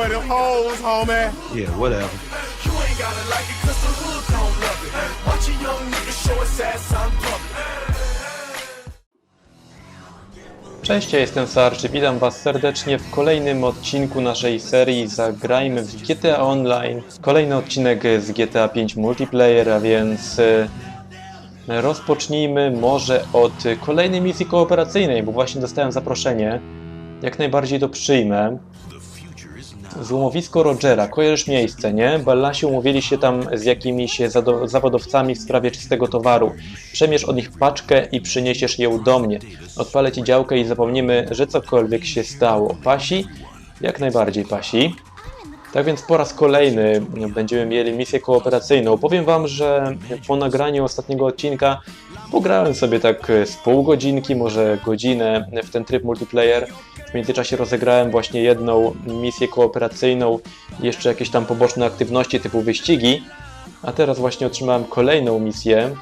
enjoy them hoes, homie. Yeah, whatever. You ain't gotta like it cause the hood don't love it. Watch a young nigga show his ass on public. Cześć, ja jestem Sarczy, witam Was serdecznie w kolejnym odcinku naszej serii Zagrajmy w GTA Online. Kolejny odcinek z GTA 5 Multiplayer, a więc e, rozpocznijmy może od kolejnej misji kooperacyjnej, bo właśnie dostałem zaproszenie. Jak najbardziej to przyjmę. Złomowisko Rogera, kojarzysz miejsce, nie? Ballasi umówili się tam z jakimiś zawodowcami w sprawie czystego towaru. Przemierz od nich paczkę i przyniesiesz ją do mnie. Odpalę ci działkę i zapomnimy, że cokolwiek się stało. Pasi? Jak najbardziej pasi. Tak więc po raz kolejny będziemy mieli misję kooperacyjną. Powiem wam, że po nagraniu ostatniego odcinka pograłem sobie tak z pół godzinki, może godzinę w ten tryb multiplayer. W międzyczasie rozegrałem właśnie jedną misję kooperacyjną jeszcze jakieś tam poboczne aktywności typu wyścigi. A teraz właśnie otrzymałem kolejną misję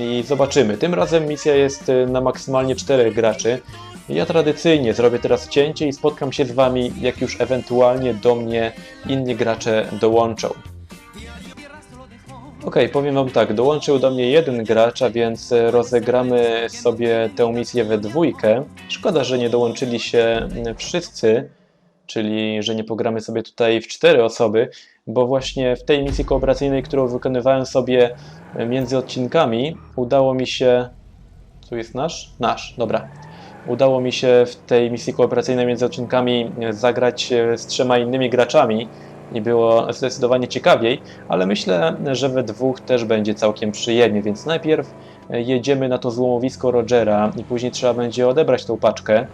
i zobaczymy. Tym razem misja jest y, na maksymalnie 4 graczy. Ja tradycyjnie zrobię teraz cięcie i spotkam się z Wami, jak już ewentualnie do mnie inni gracze dołączą. Ok, powiem Wam tak, dołączył do mnie jeden gracz, a więc e, rozegramy sobie tę misję we dwójkę. Szkoda, że nie dołączyli się wszyscy, czyli że nie pogramy sobie tutaj w cztery osoby, bo właśnie w tej misji kooperacyjnej, którą wykonywałem sobie e, między odcinkami, udało mi się... Tu jest nasz? Nasz, dobra. Udało mi się w tej misji kooperacyjnej między odcinkami e, zagrać e, z trzema innymi graczami i było zdecydowanie ciekawiej, ale myślę, że we dwóch też będzie całkiem przyjemnie, więc najpierw e, jedziemy na to złomowisko Rogera i później trzeba będzie odebrać tą paczkę.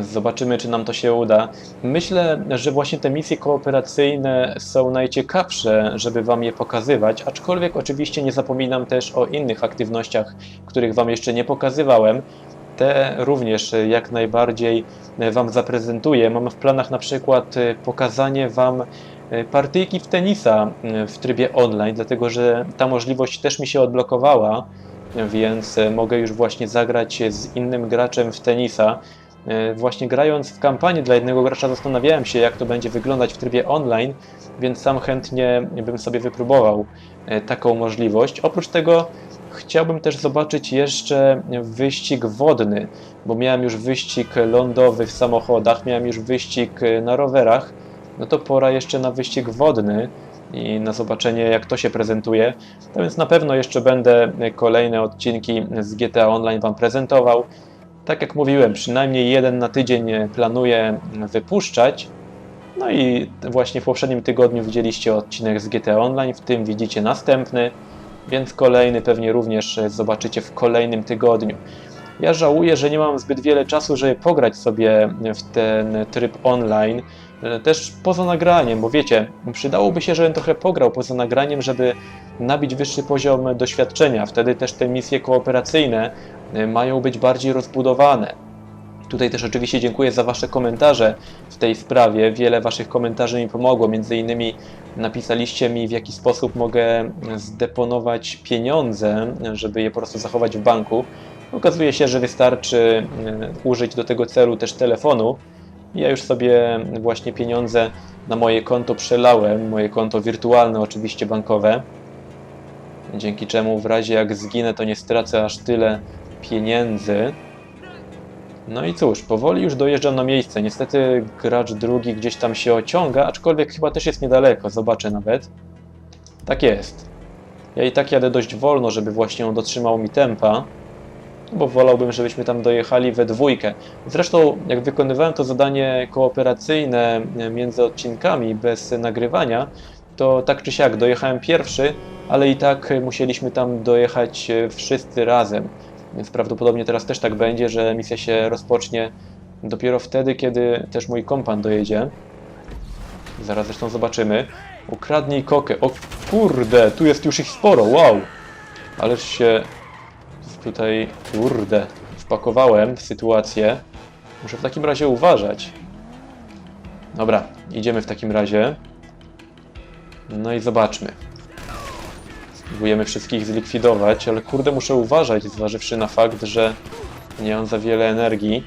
Zobaczymy, czy nam to się uda. Myślę, że właśnie te misje kooperacyjne są najciekawsze, żeby Wam je pokazywać, aczkolwiek oczywiście nie zapominam też o innych aktywnościach, których Wam jeszcze nie pokazywałem. Te również jak najbardziej Wam zaprezentuję. Mam w planach na przykład e, pokazanie Wam e, partyjki w tenisa e, w trybie online, dlatego że ta możliwość też mi się odblokowała, więc e, mogę już właśnie zagrać z innym graczem w tenisa. E, Właśnie grając w kampanię dla jednego gracza zastanawiałem się, jak to będzie wyglądać w trybie online, więc sam chętnie bym sobie wypróbował e, taką możliwość. Oprócz tego chciałbym też zobaczyć jeszcze wyścig wodny, bo miałem już wyścig lądowy w samochodach, miałem już wyścig na rowerach, no to pora jeszcze na wyścig wodny i na zobaczenie, jak to się prezentuje. To więc na pewno jeszcze będę kolejne odcinki z GTA Online Wam prezentował. Tak jak mówiłem, przynajmniej jeden na tydzień planuję wypuszczać. No i właśnie w poprzednim tygodniu widzieliście odcinek z GTA Online, w tym widzicie następny, więc kolejny pewnie również zobaczycie w kolejnym tygodniu. Ja żałuję, że nie mam zbyt wiele czasu, żeby pograć sobie w ten tryb online, e, też poza nagraniem, bo wiecie, przydałoby się, żebym trochę pograł poza nagraniem, żeby nabić wyższy poziom doświadczenia. Wtedy też te misje kooperacyjne e, mają być bardziej rozbudowane. Tutaj też oczywiście dziękuję za Wasze komentarze w tej sprawie. Wiele Waszych komentarzy mi pomogło. Między innymi napisaliście mi, w jaki sposób mogę zdeponować pieniądze, żeby je po prostu zachować w banku. Okazuje się, że wystarczy e, użyć do tego celu też telefonu. Ja już sobie właśnie pieniądze na moje konto przelałem, moje konto wirtualne, oczywiście bankowe. Dzięki czemu w razie jak zginę, to nie stracę aż tyle pieniędzy. No i cóż, powoli już dojeżdżam na miejsce. Niestety gracz drugi gdzieś tam się ociąga, aczkolwiek chyba też jest niedaleko, zobaczę nawet. Tak jest. Ja i tak jadę dość wolno, żeby właśnie on dotrzymał mi tempa, bo wolałbym, żebyśmy tam dojechali we dwójkę. Zresztą, jak wykonywałem to zadanie kooperacyjne między odcinkami bez nagrywania, to tak czy siak dojechałem pierwszy, ale i tak musieliśmy tam dojechać e, wszyscy razem. Więc prawdopodobnie teraz też tak będzie, że misja się rozpocznie dopiero wtedy, kiedy też mój kompan dojedzie. Zaraz zresztą zobaczymy. Ukradnij kokę. O kurde, tu jest już ich sporo, wow! Ależ się tutaj, kurde, wpakowałem w sytuację. Muszę w takim razie uważać. Dobra, idziemy w takim razie. No i zobaczmy. Spróbujemy wszystkich zlikwidować, ale kurde muszę uważać, zważywszy na fakt, że nie mam za wiele energii.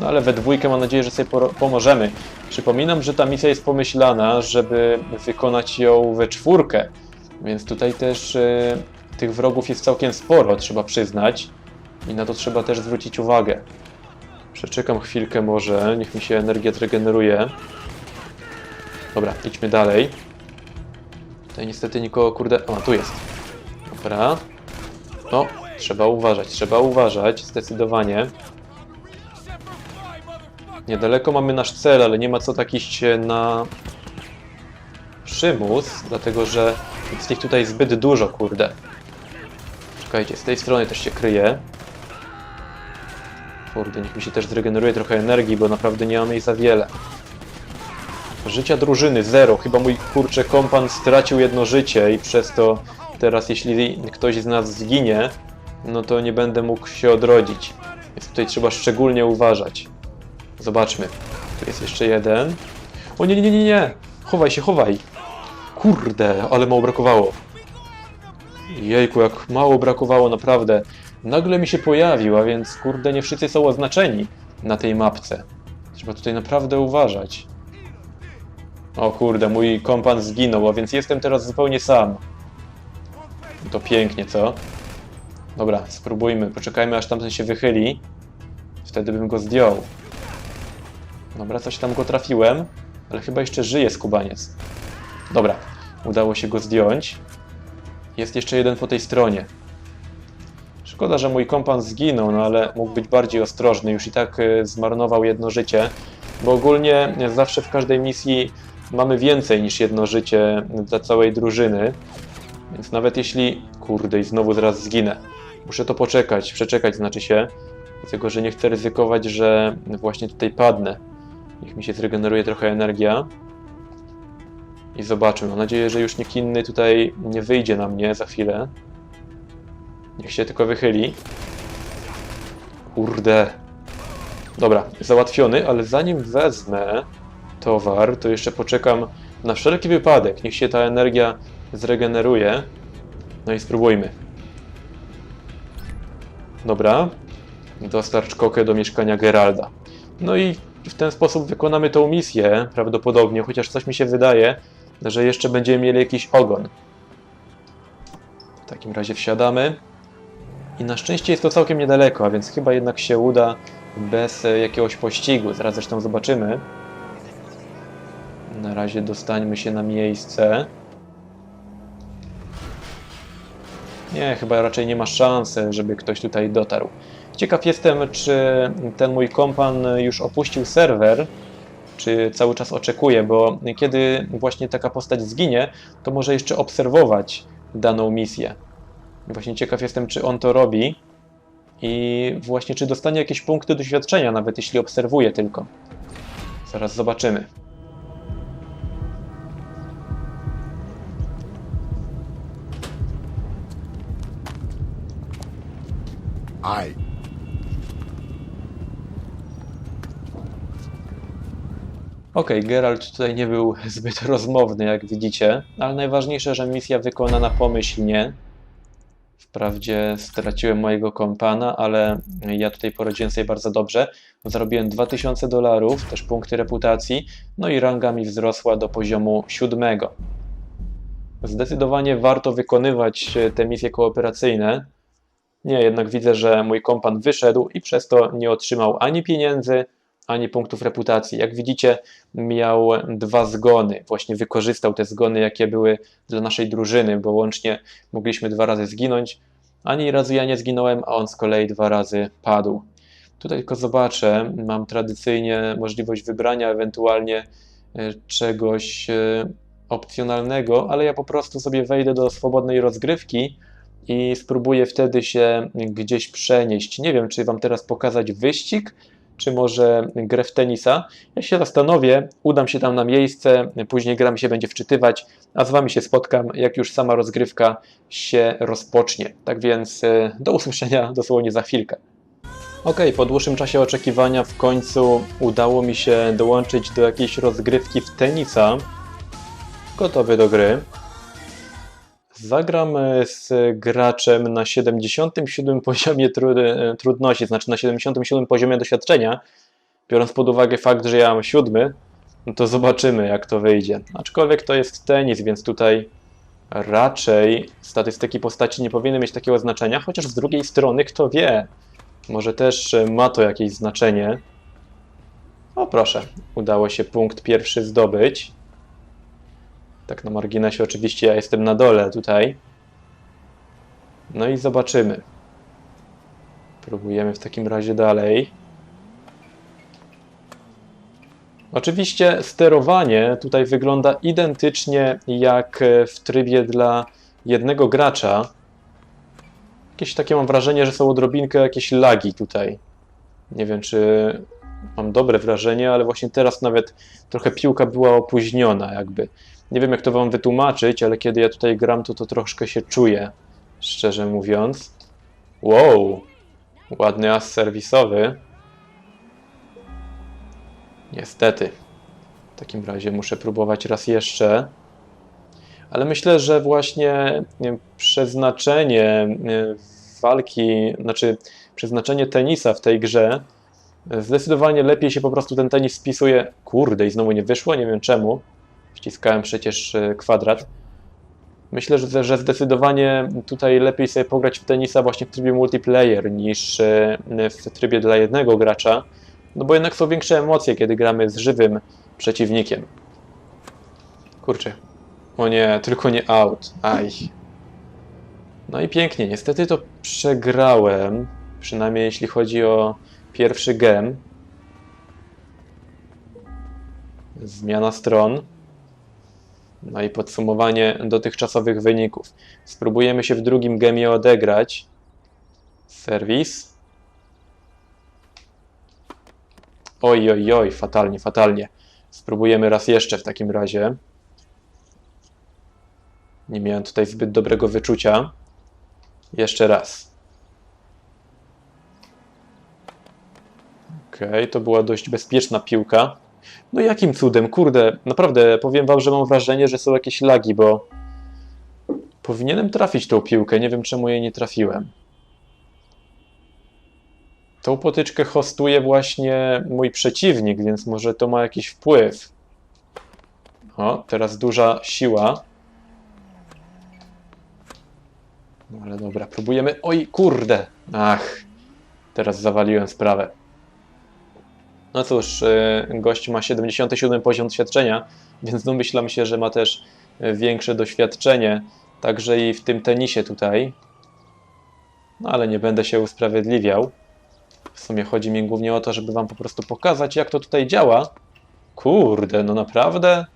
No ale we dwójkę mam nadzieję, że sobie pomożemy. Przypominam, że ta misja jest pomyślana, żeby wykonać ją we czwórkę. Więc tutaj też e, tych wrogów jest całkiem sporo, trzeba przyznać. I na to trzeba też zwrócić uwagę. Przeczekam chwilkę może, niech mi się energia zregeneruje. Dobra, idźmy dalej. Tutaj niestety nikogo, kurde... O, tu jest. Dobra. No, trzeba uważać, trzeba uważać, zdecydowanie. Niedaleko mamy nasz cel, ale nie ma co tak iść na przymus, dlatego że jest ich tutaj zbyt dużo, kurde. Czekajcie, z tej strony też się kryje. Kurde, niech mi się też zregeneruje trochę energii, bo naprawdę nie mamy jej za wiele. Życia drużyny zero. Chyba mój kurczę kompan stracił jedno życie i przez to teraz jeśli ktoś z nas zginie, no to nie będę mógł się odrodzić. Więc tutaj trzeba szczególnie uważać. Zobaczmy. Tu jest jeszcze jeden. O nie, nie, nie, nie! Chowaj się, chowaj! Kurde, ale mało brakowało. Jejku, jak mało brakowało, naprawdę. Nagle mi się pojawił, a więc kurde, nie wszyscy są oznaczeni na tej mapce. Trzeba tutaj naprawdę uważać. O kurde, mój kompan zginął, a więc jestem teraz zupełnie sam. To pięknie, co? Dobra, spróbujmy. Poczekajmy, aż tamten się wychyli. Wtedy bym go zdjął. Dobra, coś tam go trafiłem, ale chyba jeszcze żyje skubaniec. Dobra, udało się go zdjąć. Jest jeszcze jeden po tej stronie. Szkoda, że mój kompan zginął, no ale mógł być bardziej ostrożny. Już i tak y, zmarnował jedno życie, bo ogólnie zawsze w każdej misji mamy więcej niż jedno życie dla całej drużyny. Więc nawet jeśli... Kurde, i znowu zaraz zginę. Muszę to poczekać, przeczekać znaczy się. Dlatego, że nie chcę ryzykować, że właśnie tutaj padnę. Niech mi się zregeneruje trochę energia. I zobaczmy. Mam nadzieję, że już nikt inny tutaj nie wyjdzie na mnie za chwilę. Niech się tylko wychyli. Kurde. Dobra, załatwiony, ale zanim wezmę towar, to jeszcze poczekam na wszelki wypadek. Niech się ta energia zregeneruje. No i spróbujmy. Dobra. Dostarcz kokę do mieszkania Geralda. No i w ten sposób wykonamy tą misję, prawdopodobnie, chociaż coś mi się wydaje, że jeszcze będziemy mieli jakiś ogon. W takim razie wsiadamy. I na szczęście jest to całkiem niedaleko, a więc chyba jednak się uda bez e, jakiegoś pościgu. Zaraz zresztą zobaczymy. Na razie dostańmy się na miejsce. Nie, chyba raczej nie ma szansy, żeby ktoś tutaj dotarł. Ciekaw jestem, czy ten mój kompan już opuścił serwer, czy cały czas oczekuje, bo kiedy właśnie taka postać zginie, to może jeszcze obserwować daną misję. Właśnie ciekaw jestem, czy on to robi i właśnie czy dostanie jakieś punkty doświadczenia, nawet jeśli obserwuje tylko. Zaraz zobaczymy. I Okej, Geralt tutaj nie był zbyt rozmowny, jak widzicie, ale najważniejsze, że misja wykonana pomyślnie. Wprawdzie straciłem mojego kompana, ale ja tutaj poradziłem sobie bardzo dobrze. Zarobiłem 2000 dolarów, też punkty reputacji, no i ranga mi wzrosła do poziomu siódmego. Zdecydowanie warto wykonywać e, te misje kooperacyjne. Nie, jednak widzę, że mój kompan wyszedł i przez to nie otrzymał ani pieniędzy, ani punktów reputacji. Jak widzicie, miał dwa zgony. Właśnie wykorzystał te zgony, jakie były dla naszej drużyny, bo łącznie mogliśmy dwa razy zginąć. Ani razu ja nie zginąłem, a on z kolei dwa razy padł. Tutaj tylko zobaczę, mam tradycyjnie możliwość wybrania ewentualnie e, czegoś e, opcjonalnego, ale ja po prostu sobie wejdę do swobodnej rozgrywki i spróbuję wtedy się gdzieś przenieść. Nie wiem, czy Wam teraz pokazać wyścig, czy może grę w tenisa. Ja się zastanowię, udam się tam na miejsce, później gra mi się będzie wczytywać, a z Wami się spotkam, jak już sama rozgrywka się rozpocznie. Tak więc e, do usłyszenia dosłownie za chwilkę. Ok, po dłuższym czasie oczekiwania w końcu udało mi się dołączyć do jakiejś rozgrywki w tenisa. Gotowy do gry. Zagram e, z graczem na 77 poziomie e, trudności, znaczy na 77 poziomie doświadczenia. Biorąc pod uwagę fakt, że ja mam siódmy, no to zobaczymy, jak to wyjdzie. Aczkolwiek to jest tenis, więc tutaj raczej statystyki postaci nie powinny mieć takiego znaczenia, chociaż z drugiej strony, kto wie, może też e, ma to jakieś znaczenie. O proszę, udało się punkt pierwszy zdobyć. Tak na marginesie oczywiście ja jestem na dole tutaj. No i zobaczymy. Próbujemy w takim razie dalej. Oczywiście sterowanie tutaj wygląda identycznie jak e, w trybie dla jednego gracza. Jakieś takie mam wrażenie, że są odrobinkę jakieś lagi tutaj. Nie wiem, czy mam dobre wrażenie, ale właśnie teraz nawet trochę piłka była opóźniona jakby. Nie wiem, jak to wam wytłumaczyć, ale kiedy ja tutaj gram, to to troszkę się czuję, szczerze mówiąc. Wow, ładny as serwisowy. Niestety. W takim razie muszę próbować raz jeszcze. Ale myślę, że właśnie przeznaczenie nie, walki, znaczy przeznaczenie tenisa w tej grze zdecydowanie lepiej się po prostu ten tenis spisuje. Kurde, i znowu nie wyszło, nie wiem czemu. Wciskałem przecież e, kwadrat. Myślę, że, zdecydowanie tutaj lepiej sobie pograć w tenisa właśnie w trybie multiplayer niż e, w trybie dla jednego gracza. No bo jednak są większe emocje, kiedy gramy z żywym przeciwnikiem. Kurczę. O nie, tylko nie out. Aj. No i pięknie. Niestety to przegrałem. Przynajmniej jeśli chodzi o pierwszy gem. Zmiana stron. No i podsumowanie dotychczasowych wyników. Spróbujemy się w drugim gemie odegrać. Serwis. Oj, oj, oj, fatalnie, fatalnie. Spróbujemy raz jeszcze w takim razie. Nie miałem tutaj zbyt dobrego wyczucia. Jeszcze raz. Okay, to była dość bezpieczna piłka. No jakim cudem, kurde, naprawdę powiem wam, że mam wrażenie, że są jakieś lagi, bo powinienem trafić tą piłkę, nie wiem czemu jej nie trafiłem. Tą potyczkę hostuje właśnie mój przeciwnik, więc może to ma jakiś wpływ. O, teraz duża siła. No ale dobra, próbujemy. Oj, kurde! Ach, teraz zawaliłem sprawę. No cóż, y, gość ma 77 poziom doświadczenia, więc domyślam się, że ma też y, większe doświadczenie, także i w tym tenisie tutaj. No ale nie będę się usprawiedliwiał. W sumie chodzi mi głównie o to, żeby wam po prostu pokazać, jak to tutaj działa. Kurde, no naprawdę?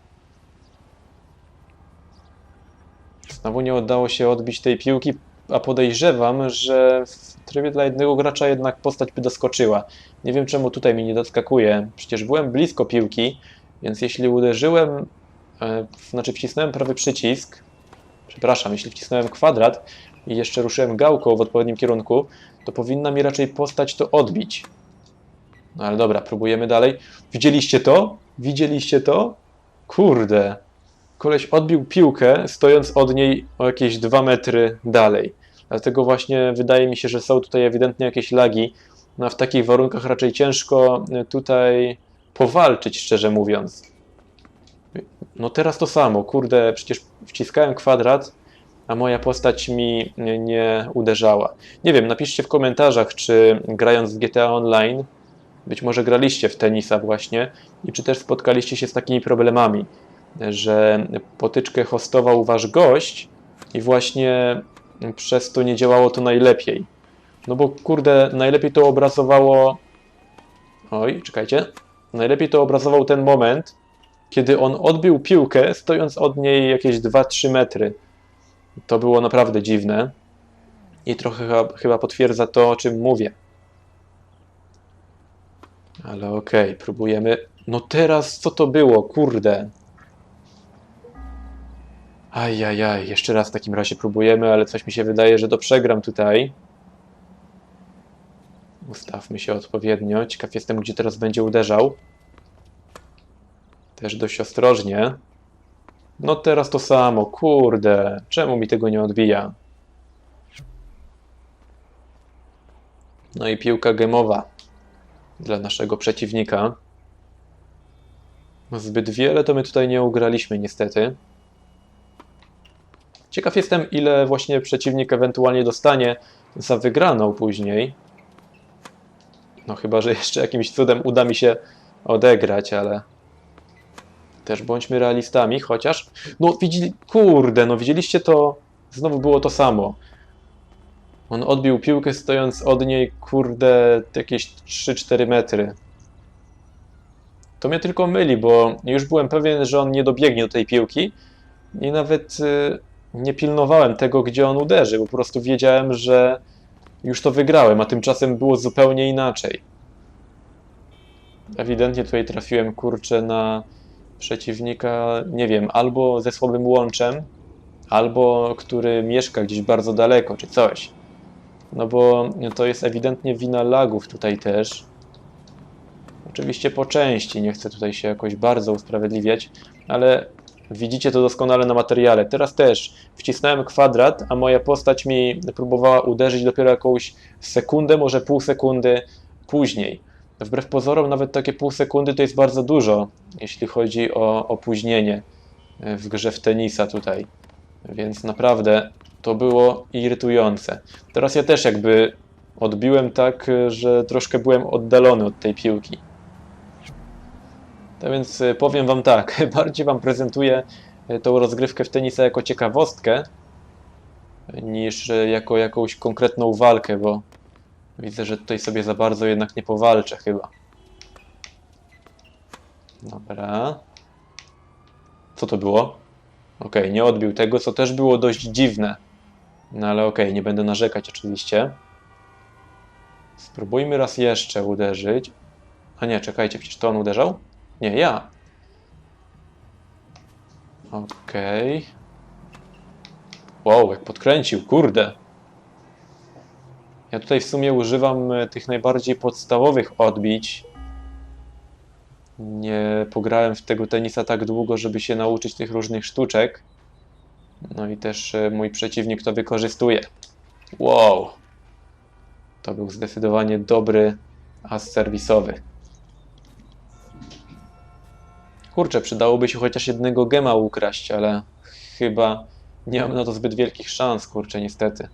Znowu nie udało się odbić tej piłki, a podejrzewam, że w trybie dla jednego gracza jednak postać by doskoczyła. Nie wiem czemu tutaj mi nie doskakuje. Przecież byłem blisko piłki, więc jeśli uderzyłem, e, znaczy wcisnąłem prawy przycisk, przepraszam, jeśli wcisnąłem kwadrat i jeszcze ruszyłem gałką w odpowiednim kierunku, to powinna mi raczej postać to odbić. No ale dobra, próbujemy dalej. Widzieliście to? Widzieliście to? Kurde. Koleś odbił piłkę, stojąc od niej o jakieś 2 metry dalej. Dlatego właśnie wydaje mi się, że są tutaj ewidentnie jakieś lagi. No, w takich warunkach raczej ciężko tutaj powalczyć, szczerze mówiąc. No teraz to samo, kurde, przecież wciskałem kwadrat, a moja postać mi nie uderzała. Nie wiem, napiszcie w komentarzach, czy grając w GTA Online, być może graliście w tenisa właśnie i czy też spotkaliście się z takimi problemami, że potyczkę hostował wasz gość i właśnie przez to nie działało to najlepiej. No bo kurde, najlepiej to obrazowało. Oj, czekajcie. Najlepiej to obrazował ten moment, kiedy on odbił piłkę, stojąc od niej jakieś 2-3 metry. To było naprawdę dziwne i trochę chyba potwierdza to, o czym mówię. Ale okej, okay, próbujemy. No teraz co to było? Kurde. Ajajaj, jeszcze raz w takim razie próbujemy, ale coś mi się wydaje, że to przegram tutaj. Ustawmy się odpowiednio. Ciekaw jestem, gdzie teraz będzie uderzał. Też dość ostrożnie. No teraz to samo, kurde. Czemu mi tego nie odbija? No i piłka gemowa. dla naszego przeciwnika. Zbyt wiele to my tutaj nie ugraliśmy, niestety. Ciekaw jestem, ile właśnie przeciwnik ewentualnie dostanie za wygraną później. No chyba, że jeszcze jakimś cudem uda mi się odegrać, ale też bądźmy realistami, chociaż no widzieli, kurde, no widzieliście to, znowu było to samo. On odbił piłkę stojąc od niej, kurde, jakieś 3-4 metry. To mnie tylko myli, bo już byłem pewien, że on nie dobiegnie do tej piłki i nawet y, nie pilnowałem tego, gdzie on uderzy, po prostu wiedziałem, że już to wygrałem, a tymczasem było zupełnie inaczej. Ewidentnie tutaj trafiłem, kurczę, na przeciwnika, nie wiem, albo ze słabym łączem, albo który mieszka gdzieś bardzo daleko, czy coś. No bo to jest ewidentnie wina lagów tutaj też. Oczywiście po części, nie chcę tutaj się jakoś bardzo usprawiedliwiać, ale widzicie to doskonale na materiale. Teraz też wcisnąłem kwadrat, a moja postać mi próbowała uderzyć dopiero jakąś sekundę, może pół sekundy później. Wbrew pozorom, nawet takie pół sekundy to jest bardzo dużo, jeśli chodzi o opóźnienie w grze w tenisa tutaj. Więc naprawdę to było irytujące. Teraz ja też jakby odbiłem tak, że troszkę byłem oddalony od tej piłki. Tak więc y, powiem Wam tak, bardziej Wam prezentuję y, tą rozgrywkę w tenisa jako ciekawostkę, niż y, jako jakąś konkretną walkę, bo widzę, że tutaj sobie za bardzo jednak nie powalczę chyba. Dobra. Co to było? Okej, nie odbił tego, co też było dość dziwne. No ale okej, nie będę narzekać oczywiście. Spróbujmy raz jeszcze uderzyć. A nie, czekajcie, przecież to on uderzał? Nie, ja. Okej. Wow, jak podkręcił, kurde. Ja tutaj w sumie używam e, tych najbardziej podstawowych odbić. Nie pograłem w tego tenisa tak długo, żeby się nauczyć tych różnych sztuczek. No i też e, mój przeciwnik to wykorzystuje. Wow. To był zdecydowanie dobry as serwisowy. Kurczę, przydałoby się chociaż jednego gema ukraść, ale chyba nie mam na to zbyt wielkich szans, kurczę, niestety.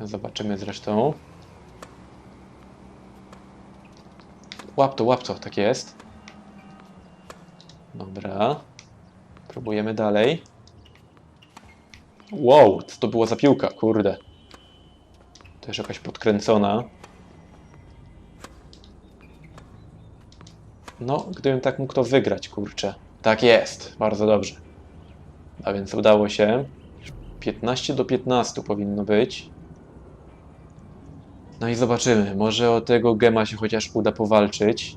Zobaczymy zresztą. Łap to, łap to, tak jest. Dobra. Próbujemy dalej. Wow, co to była za piłka, kurde. Też jakaś podkręcona. No, gdybym tak mógł to wygrać, kurczę. Tak jest, bardzo dobrze. A więc udało się. 15 do 15 powinno być. No i zobaczymy, może o tego gema się chociaż uda powalczyć.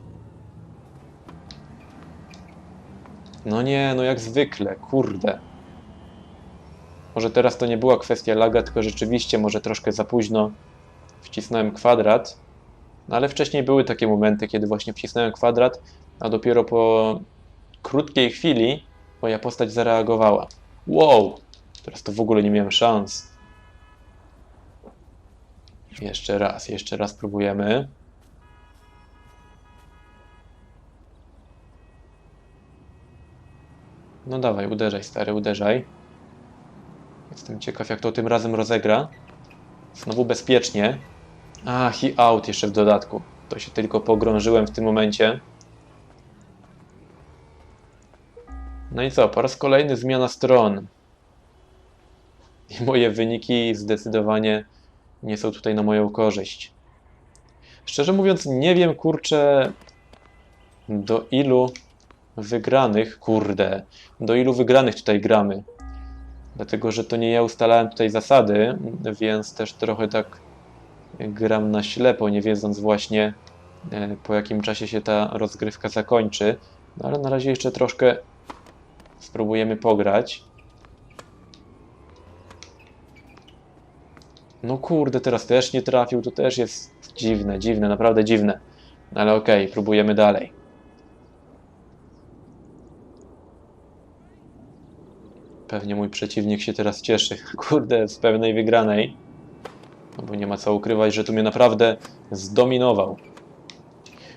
No nie, no jak zwykle, kurde. Może teraz to nie była kwestia laga, tylko rzeczywiście może troszkę za późno wcisnąłem kwadrat. No ale wcześniej były takie momenty, kiedy właśnie wcisnąłem kwadrat, a dopiero po krótkiej chwili moja postać zareagowała. Wow! Teraz to w ogóle nie miałem szans. Jeszcze raz, jeszcze raz próbujemy. No dawaj, uderzaj stary, uderzaj. Jestem ciekaw jak to tym razem rozegra. Znowu bezpiecznie. A, he out jeszcze w dodatku. To się tylko pogrążyłem w tym momencie. No i co, po raz kolejny zmiana stron. I moje wyniki zdecydowanie nie są tutaj na moją korzyść. Szczerze mówiąc, nie wiem, kurczę, do ilu wygranych, kurde, do ilu wygranych tutaj gramy. Dlatego, że to nie ja ustalałem tutaj zasady, więc też trochę tak gram na ślepo, nie wiedząc właśnie e, po jakim czasie się ta rozgrywka zakończy. No ale na razie jeszcze troszkę spróbujemy pograć. No kurde, teraz też nie trafił, to też jest dziwne, dziwne, naprawdę dziwne. Ale okej, okay, próbujemy dalej. Pewnie mój przeciwnik się teraz cieszy, kurde, z pewnej wygranej. No bo nie ma co ukrywać, że tu mnie naprawdę zdominował.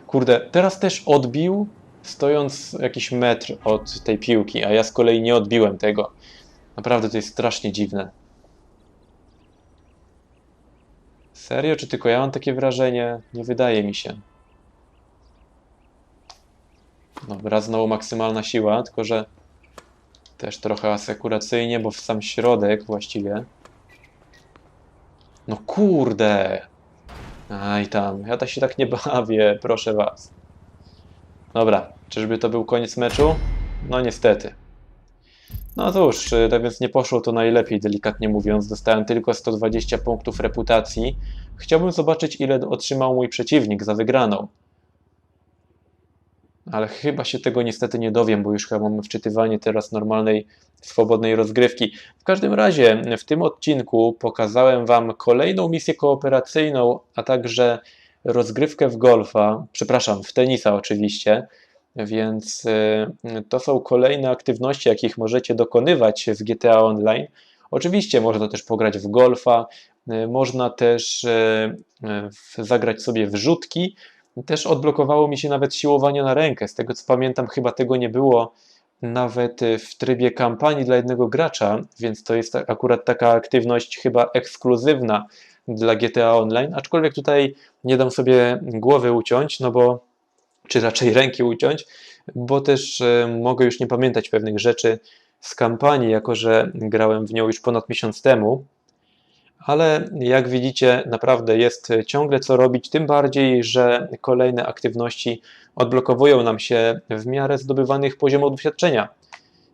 Kurde, teraz też odbił, stojąc jakiś metr od tej piłki, a ja z kolei nie odbiłem tego. Naprawdę to jest strasznie dziwne. Serio? Czy tylko ja mam takie wrażenie? Nie wydaje mi się. Dobra, znowu maksymalna siła, tylko że też trochę asekuracyjnie, bo w sam środek właściwie. No kurde! Aj tam, ja tak się tak nie bawię, proszę was. Dobra, czyżby to był koniec meczu? No niestety. No cóż, tak więc nie poszło to najlepiej, delikatnie mówiąc. Dostałem tylko 120 punktów reputacji. Chciałbym zobaczyć, ile otrzymał mój przeciwnik za wygraną. Ale chyba się tego niestety nie dowiem, bo już chyba mamy wczytywanie teraz normalnej, swobodnej rozgrywki. W każdym razie w tym odcinku pokazałem Wam kolejną misję kooperacyjną, a także rozgrywkę w golfa, przepraszam, w tenisa oczywiście. Więc y, to są kolejne aktywności, jakich możecie dokonywać w GTA Online. Oczywiście można też pograć w golfa, y, można też y, zagrać sobie w rzutki. Też odblokowało mi się nawet siłowanie na rękę. Z tego co pamiętam, chyba tego nie było nawet y, w trybie kampanii dla jednego gracza, więc to jest akurat taka aktywność chyba ekskluzywna dla GTA Online. Aczkolwiek tutaj nie dam sobie głowy uciąć, no bo czy raczej ręki uciąć, bo też e, mogę już nie pamiętać pewnych rzeczy z kampanii, jako że grałem w nią już ponad miesiąc temu. Ale jak widzicie, naprawdę jest ciągle co robić, tym bardziej, że kolejne aktywności odblokowują nam się w miarę zdobywanych poziomów doświadczenia.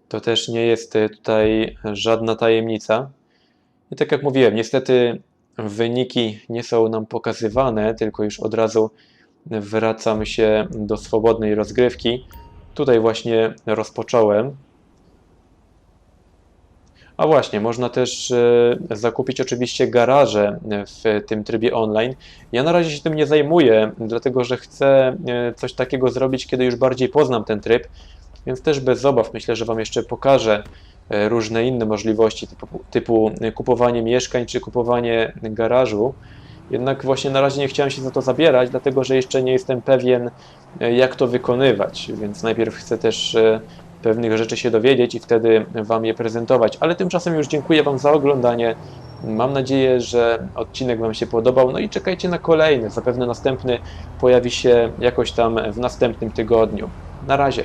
To też nie jest tutaj żadna tajemnica. I tak jak mówiłem, niestety wyniki nie są nam pokazywane, tylko już od razu wracam się do swobodnej rozgrywki. Tutaj właśnie rozpocząłem. A właśnie, można też e, zakupić oczywiście garaże w tym trybie online. Ja na razie się tym nie zajmuję, dlatego że chcę e, coś takiego zrobić, kiedy już bardziej poznam ten tryb, więc też bez obaw myślę, że Wam jeszcze pokażę e, różne inne możliwości typu, typu kupowanie mieszkań czy kupowanie garażu. Jednak właśnie na razie nie chciałem się za to zabierać, dlatego że jeszcze nie jestem pewien, e, jak to wykonywać, więc najpierw chcę też e, pewnych rzeczy się dowiedzieć i wtedy Wam je prezentować. Ale tymczasem już dziękuję Wam za oglądanie. Mam nadzieję, że odcinek Wam się podobał. No i czekajcie na kolejny. Zapewne następny pojawi się jakoś tam w następnym tygodniu. Na razie.